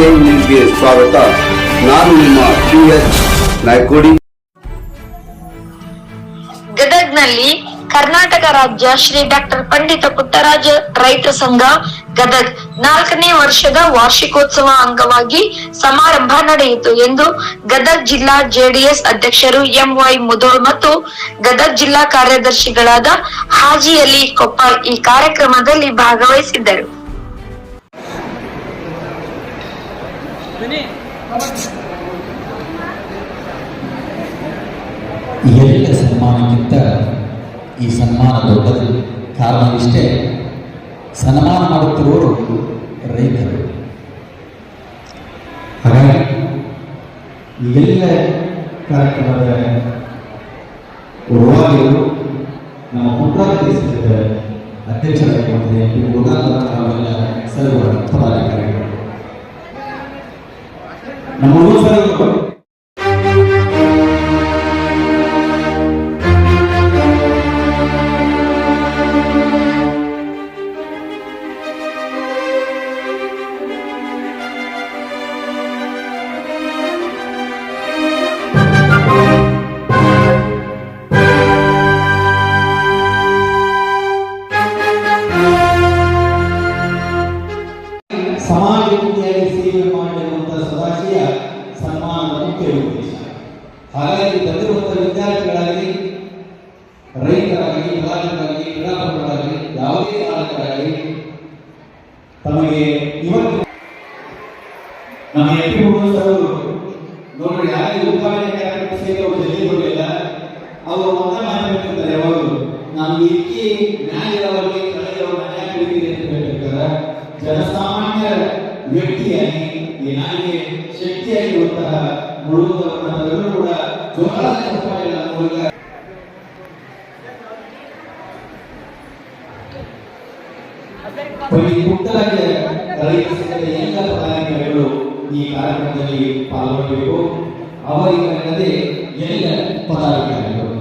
ನ್ಯೂಸ್ಗೆ ಸ್ವಾಗತ ನಾನು ನಿಮ್ಮ ಪಿ ನಾಯ್ಕೋಡಿ ಗದಗ್ನಲ್ಲಿ ಕರ್ನಾಟಕ ರಾಜ್ಯ ಶ್ರೀ ಡಾಕ್ಟರ್ ಪಂಡಿತ ಪುಟ್ಟರಾಜ ರೈತ ಸಂಘ ಗದಗ್. ನಾಲ್ಕನೇ ವರ್ಷದ ವಾರ್ಷಿಕೋತ್ಸವ ಅಂಗವಾಗಿ ಸಮಾರಂಭ ನಡೆಯಿತು ಎಂದು ಗದಗ್ ಜಿಲ್ಲಾ ಜೆಡಿಎಸ್ ಅಧ್ಯಕ್ಷರು ಎಂವೈ ಮುದೋಳ್ ಮತ್ತು ಗದಗ್ ಜಿಲ್ಲಾ ಕಾರ್ಯದರ್ಶಿಗಳಾದ ಹಾಜಿ ಅಲಿ ಕೊಪ್ಪ ಈ ಕಾರ್ಯಕ್ರಮದಲ್ಲಿ ಭಾಗವಹಿಸಿದ್ದರು. ಎಲ್ಲ ಸನ್ಮಾನಕ್ಕಿಂತ ಈ ಸನ್ಮಾನ ದೊಡ್ಡದು ಕಾರಣ ಇಷ್ಟೇ. ಸನ್ಮಾನ ಮಾಡುತ್ತಿರುವವರು ರೈತರು. ಹಾಗಾಗಿ ಎಲ್ಲ ಕಾರ್ಯಕ್ರಮದ ಪೂರ್ವಾಗಿಯವರು ನಮ್ಮ ಪುಟ್ಟರಾಜ ದೇಶದ ಅಧ್ಯಕ್ಷರಾಗಿರುವಂತೆ ಈ ಮುರುಘಾಪುರ ತಾವೆಲ್ಲ ಸರ್ವರ ಪದಾಧಿಕಾರಿಗಳು ನಮ್ಮ ತಮಗೆ ಇವತ್ತು ನಮ್ಮ ಎಂ ಪಿ ಸರ್ ನೋಡ್ರಿ, ಯಾರಿಗೆ ಉಪಾಯ ಕಾರ್ಯಕ್ರಮ ಅವರು ಜಲ್ದಿ ಕೊಡಲಿಲ್ಲ ಅವರು ಮತ ಮಾತಾಡ್ತಿರ್ತಾರೆ ಯಾವಾಗಲೂ ನಮ್ಗೆ ಇಕ್ಕಿ ನ್ಯಾಯ ಇರೋರಿಗೆ ಕೆಳಗಿರೋರು ನ್ಯಾಯ ಕುಡಿತೀರಿ ಅಂತ ಹೇಳ್ತಿರ್ತಾರೆ ಜನಸಾಮಾನ್ಯ ವ್ಯಕ್ತಿಯಾಗಿ, ಈ ನಾಯಿಗೆ ಶಕ್ತಿಯಾಗಿರುವಂತಹ ಮುಳುಗುವ ಕೂಡ ಜೋರಾದ ಮೂಲಕ ಈ ಪುಟ್ಟದಾಗಿ ರೈತ ಸಂಘದ ಎಲ್ಲ ಪದಾಧಿಕಾರಿಗಳು ಈ ಕಾರ್ಯಕ್ರಮದಲ್ಲಿ ಪಾಲ್ಗೊಳ್ಳಬೇಕು ಅವರಿಗಲ್ಲದೆ ಎಲ್ಲ ಪದಾಧಿಕಾರಿಗಳು.